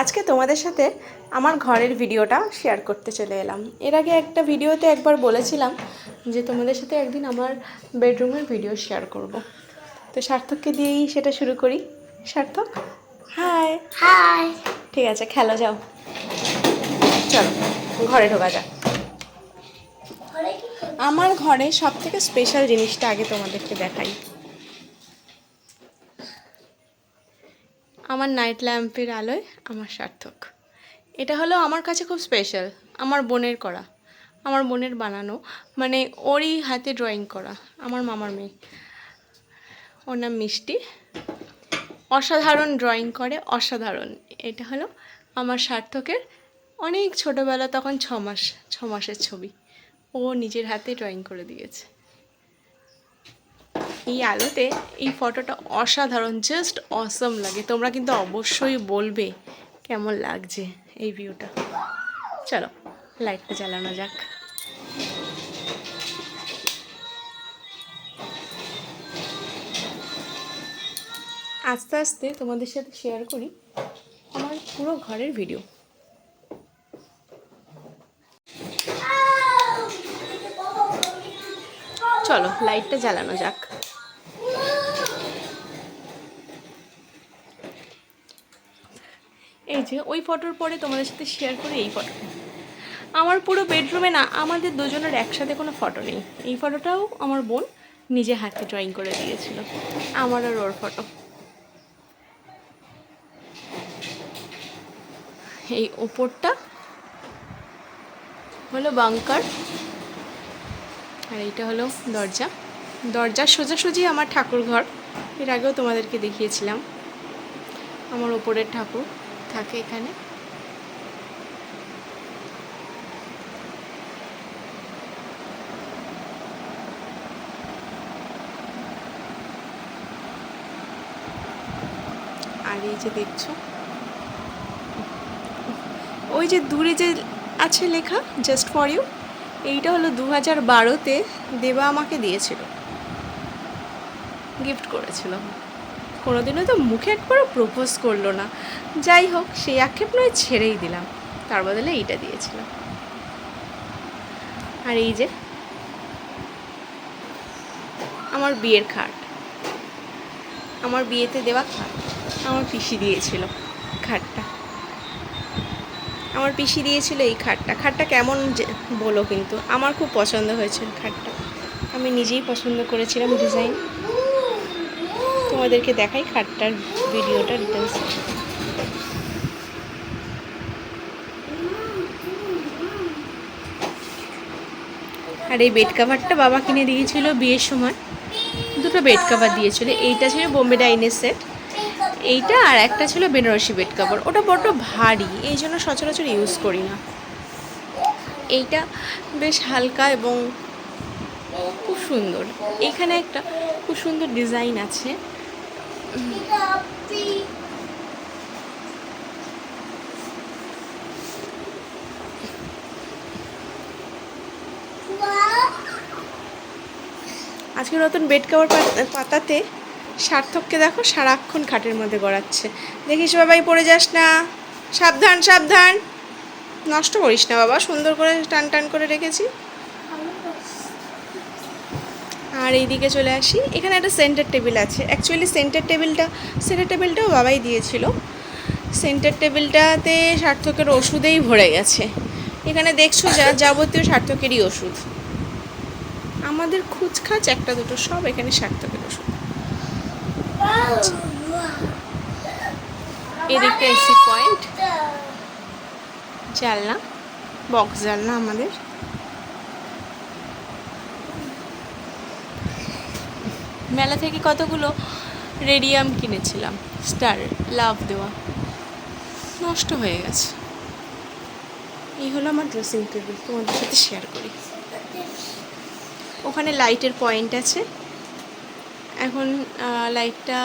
আজকে তোমাদের সাথে আমার ঘরের ভিডিওটা শেয়ার করতে চলে এলাম। এর আগে একটা ভিডিওতে একবার বলেছিলাম যে তোমাদের সাথে একদিন আমার বেডরুমের ভিডিও শেয়ার করব। তো সার্থককে দিয়েই সেটা শুরু করি। সার্থক হাই হাই ঠিক আছে খেলো যাও। চলো ঘরে ঢোকা যাক। আমার ঘরে সব থেকে স্পেশাল জিনিসটা আগে তোমাদেরকে দেখাই। আমার নাইট ল্যাম্পের আলোয় আমার সার্থক। এটা হলো আমার কাছে খুব স্পেশাল আমার বোনের করা, আমার বোনের বানানো মানে ওরই হাতে ড্রয়িং করা, আমার মামার মেয়ে। ওর নাম মিষ্টি। অসাধারণ ড্রয়িং করে, অসাধারণ। এটা হলো আমার সার্থকের অনেক ছোটোবেলা, তখন ছ মাস, ছ মাসের ছবি। ও নিজের হাতে ড্রয়িং করে দিয়েছে। এই আলোতে এই ফটোটা অসাধারণ জাস্ট অসম লাগে। তোমরা কিন্তু অবশ্যই বলবে কেমন লাগছে এই ভিউটা চলো লাইটটা জ্বালানো যাক। আস্তে আস্তে তোমাদের সাথে শেয়ার করি আমার পুরো ঘরের ভিডিও চলো লাইটটা জ্বালানো যাক। যে ওই ফটোর পরে তোমাদের সাথে শেয়ার করি এই ফটোটা আমার পুরো বেডরুমে না, আমাদের দুজনের একসাথে কোনো ফটো নেই। এই ফটোটাও আমার বোন নিজে হাতে ড্রয়িং করে দিয়েছিল। আমার আর ওর ফটো এই ওপরটা হলো বাংকার আর এইটা হলো দরজা। দরজার সোজাসুজি আমার ঠাকুর ঘর এর আগেও তোমাদেরকে দেখিয়েছিলাম। আমার ওপরের ঠাকুর। থাকে এখানে। আর এই যে দেখছ, ওই যে দূরে যে আছে লেখা জাস্ট ফর ইউ এইটা হলো দু হাজার বারোতে দেবা আমাকে দিয়েছিল। গিফট করেছিল। কোনোদিনও তো মুখে একবারও প্রপোজ করল না। যাই হোক, সেই আক্ষেপ নয়, ছেড়েই দিলাম। তার বদলে এইটা দিয়েছিলাম। আর এই যে, আমার বিয়ের খাট আমার বিয়েতে দেওয়া খাট আমার পিসি দিয়েছিল খাটটা আমার পিসি দিয়েছিল এই খাটটা খাটটা কেমন যে- বলো কিন্তু। আমার খুব পছন্দ হয়েছিল খাটটা আমি নিজেই পছন্দ করেছিলাম ডিজাইন তোমাদেরকে দেখাই খাটটার ভিডিওটা ডিটেলস আর এই বেড কাভারটা বাবা কিনে দিয়েছিল বিয়ের সময়। দুটো বেড কাভার দিয়েছিল। এইটা ছিল বোম্বে ডাইনের সেট এইটা আর একটা ছিল বেনারসি বেড কাভার ওটা বড্ড ভারী, এই জন্য সচরাচর ইউজ করি না। এইটা বেশ হালকা এবং খুব সুন্দর। এখানে একটা খুব সুন্দর ডিজাইন আছে। আজকে নতুন বেড কাভার পাতাতে সার্থককে দেখো সারাক্ষণ খাটের মধ্যে গড়াচ্ছে। দেখিস বাবাই, পড়ে যাস না। সাবধান সাবধান। নষ্ট করিস না বাবা, সুন্দর করে টান টান করে রেখেছি। আর এইদিকে চলে আসি। এখানে একটা সেন্টার টেবিল আছে। অ্যাকচুয়ালি সেন্টার টেবিলটা সেন্টার টেবিলটাও বাবাই দিয়েছিল। সেন্টার টেবিলটাতে সার্থকের ওষুধেই ভরে গেছে। এখানে দেখছ যা যাবতীয় সার্থকেরই ওষুধ। আমাদের খুচখাচ একটা দুটো, সব এখানে সার্থকের ওষুধ। এদিকটা এসি পয়েন্ট জানলা বক্স জানলা আমাদের। মেলা থেকে কতগুলো রেডিয়াম কিনেছিলাম স্টার লাভ দেওয়া নষ্ট হয়ে গেছে এই হলো আমার ড্রেসিং টেবিল তোমাদের সাথে শেয়ার করি ওখানে লাইটের পয়েন্ট আছে এখন লাইটটা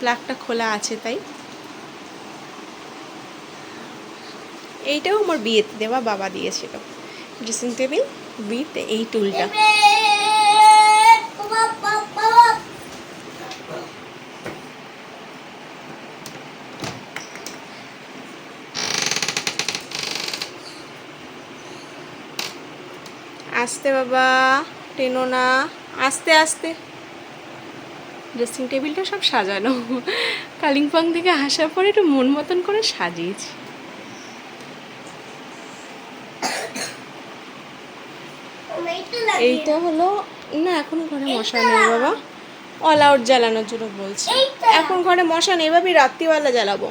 ব্ল্যাকটা খোলা আছে তাই এইটাও আমার বিয়েতে দেওয়া বাবা দিয়েছিল ড্রেসিং টেবিল উইথ এই টুলটা আস্তে বাবা টেনো না। আস্তে আস্তে। ড্রেসিং টেবিলটা সব সাজানো। কালিম্পং থেকে আসার পরে একটু মন মতন করে সাজিয়েছি। এইটা হলো না এখন ঘরে মশা নেই বাবা। অল আউট জ্বালানোর জন্য বলছি। এখন ঘরে মশা নেই ভাবি রাত্রিবেলা জ্বালাবো।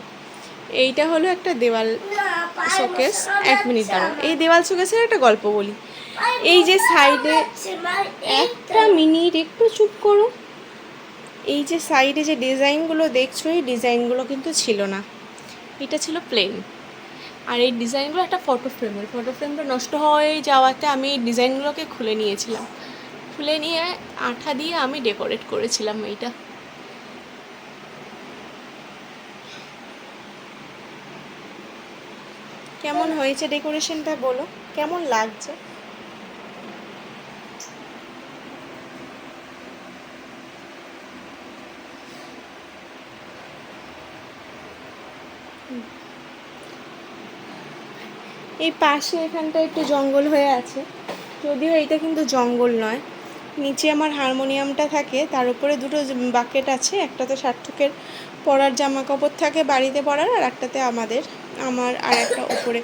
এইটা হলো একটা দেওয়াল শোকেস। এক মিনিট দাঁড়াও। এই দেওয়াল শোকেসের একটা গল্প বলি। এই যে সাইডে একটা মিনিট, একটু চুপ করো। এই যে সাইডে যে ডিজাইনগুলো দেখছ, এই ডিজাইনগুলো কিন্তু ছিল না। এটা ছিল প্লেন আর এই ডিজাইনগুলো একটা ফটো ফ্রেমের ফটো ফ্রেমটা নষ্ট হয়ে যাওয়াতে আমি এই ডিজাইনগুলোকে খুলে নিয়েছিলাম। খুলে নিয়ে আঠা দিয়ে আমি ডেকোরেট করেছিলাম এইটা। কেমন হয়েছে ডেকোরেশনটা বলো? কেমন লাগছে? এই পাশে এখানটা একটু জঙ্গল হয়ে আছে। যদিও এইটা কিন্তু জঙ্গল নয়। নিচে আমার হারমোনিয়ামটা থাকে, তার উপরে দুটো বাকেট আছে, একটা তো সার্থকের পরার জামা কাপড় থাকে বাড়িতে পরার আর একটাতে আমাদের, আমার আর একটা উপরে।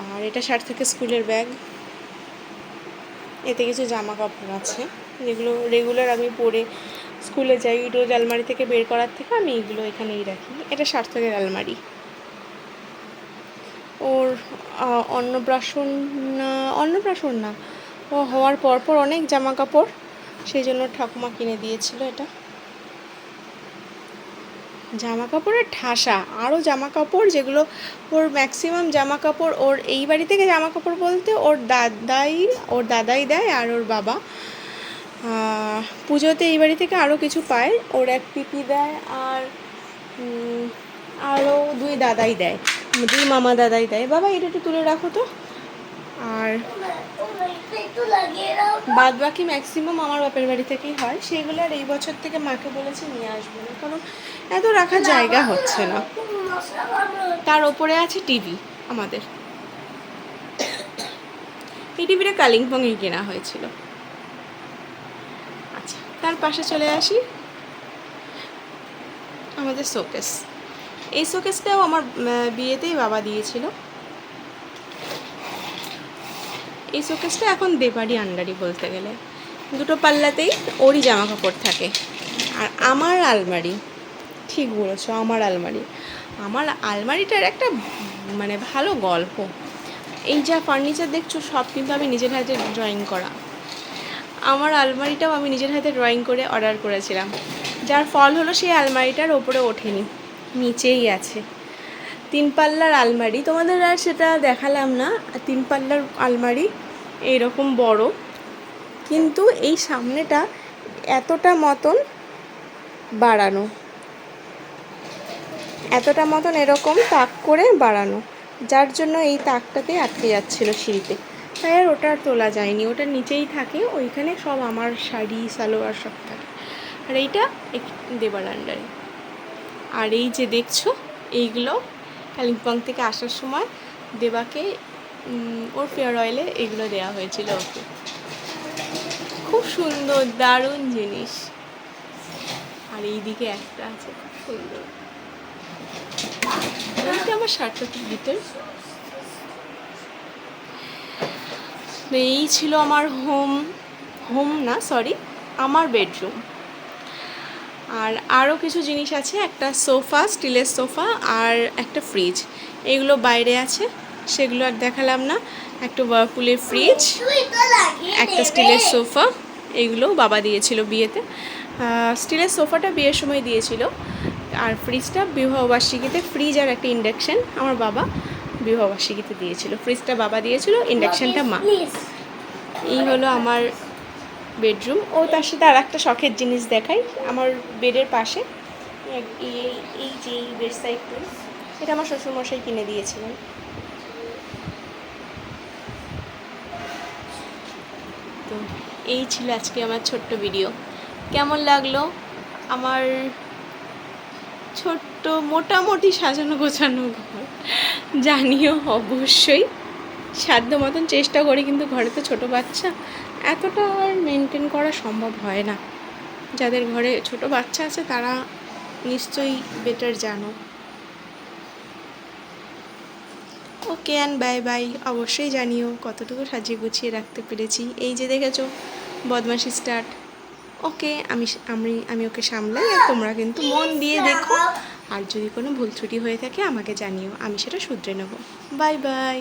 আর এটা সার্থকের স্কুলের ব্যাগ। এতে কিছু জামা কাপড় আছে। যেগুলো রেগুলার আমি পরে স্কুলে যাই রোজ আলমারি থেকে বের করার থেকে আমি এগুলো এখানেই রাখি। এটা সার্থকের আলমারি। ওর অন্নপ্রাশন অন্নপ্রাশন না, ও হওয়ার পরপর অনেক জামা কাপড় সেই জন্য ঠাকুমা কিনে দিয়েছিল এটা। জামা কাপড়ের ঠাসা, আরও জামা কাপড় যেগুলো ওর ম্যাক্সিমাম জামা কাপড় ওর এই বাড়ি থেকে জামা কাপড় বলতে ওর দাদাই ওর দাদাই দেয় আর ওর বাবা। পুজোতে এই বাড়ি থেকে আরও কিছু পায়, ওর এক পিপি দেয় আর আরও দুই দাদাই দেয়। দুই মামা দাদাই দেয়। বাবা, এটা একটু তুলে রাখো তো। আর বাদ বাকি ম্যাক্সিমাম আমার বাপের বাড়ি থেকেই হয়। সেগুলো আর এই বছর থেকে মাকে বলেছি নিয়ে আসব না, কারণ এত রাখার জায়গা হচ্ছে না। তার ওপরে আছে টিভি আমাদের। এই টিভিটা কালিম্পংয়ে কেনা হয়েছিল। আচ্ছা তার পাশে চলে আসি। আমাদের শোকেস। এই শোকেসটাও আমার বিয়েতেই বাবা দিয়েছিল। এই শোকেসটা এখন দেবাড়ি আন্ডারি বলতে গেলে। দুটো পাল্লাতেই ওরই জামা কাপড় থাকে। আর আমার আলমারি, ঠিক বলেছ, আমার আলমারি। আমার আলমারিটার একটা মানে ভালো গল্প। এই যা ফার্নিচার দেখছ, সব কিন্তু আমি নিজের হাতে ড্রয়িং করা। আমার আলমারিটাও আমি নিজের হাতে ড্রয়িং করে অর্ডার করেছিলাম। যার ফল হলো সেই আলমারিটার ওপরে ওঠেনি। নিচেই আছে। তিন পাল্লার আলমারি, তোমাদের আর সেটা দেখালাম না, তিন পাল্লার আলমারি এইরকম বড়। কিন্তু এই সামনেটা এতটা মতন বাড়ানো, এতটা মতন এরকম তাক করে বাড়ানো, যার জন্য এই তাকটাতে আটকে যাচ্ছিল সিঁড়িতে। তাই আর ওটা আর তোলা যায়নি, ওটা নিচেই থাকে, ওইখানে সব আমার শাড়ি, সালোয়ার সব থাকে। আর এইটা দেবার আন্ডারে আর এই যে দেখছ, এইগুলো কালিম্পং থেকে আসার সময় দেবাকে ওর ফেয়ার অয়েলে এগুলো দেওয়া হয়েছিল ওকে। খুব সুন্দর, দারুণ জিনিস। আর এই দিকে একটা আছে, খুব সুন্দর। আমার সার্থকের ডিটেলস এই ছিল আমার হোম হোম না সরি আমার বেডরুম আর আরও কিছু জিনিস আছে একটা সোফা স্টিলের সোফা আর একটা ফ্রিজ। এগুলো বাইরে আছে সেগুলো আর দেখালাম না। একটা ওয়ারপুলের ফ্রিজ একটা স্টিলের সোফা এগুলো বাবা দিয়েছিল বিয়েতে। স্টিলের সোফাটা বিয়ের সময় দিয়েছিল। আর ফ্রিজটা বিবাহবার্ষিকীতে ফ্রিজ আর একটা ইন্ডাকশান আমার বাবা বিবাহবার্ষিকীতে দিয়েছিল। ফ্রিজটা বাবা দিয়েছিল ইন্ডাকশানটা মা। এই হলো আমার বেডরুম ও তার সাথে আর একটা শখের জিনিস দেখাই, আমার বেডের পাশে। এই এই যে এই বেড সাইড টুল এটা আমার শ্বশুরমশাই কিনে দিয়েছিলেন। তো এই ছিল আজকে আমার ছোট্ট ভিডিও কেমন লাগল? আমার ছোট্ট মোটামুটি সাজানো গোছানো ঘর, জানিও অবশ্যই। সাধ্য মতন চেষ্টা করি, কিন্তু ঘরে তো ছোটো বাচ্চা। এতটা আর মেনটেন করা সম্ভব হয় না। যাদের ঘরে ছোট বাচ্চা আছে, তারা নিশ্চয়ই বেটার জানো। ওকে অ্যান্ড বাই বাই অবশ্যই জানিও কতটুকু সাজিয়ে গুছিয়ে রাখতে পেরেছি। এই যে দেখেছ, বদমাশি স্টার্ট ওকে, আমি আমি আমি ওকে সামলাই, আর তোমরা কিন্তু মন দিয়ে দেখো। আর যদি কোনো ভুল ত্রুটি হয়ে থাকে, আমাকে জানিও। আমি সেটা শুধরে নেব। Bye bye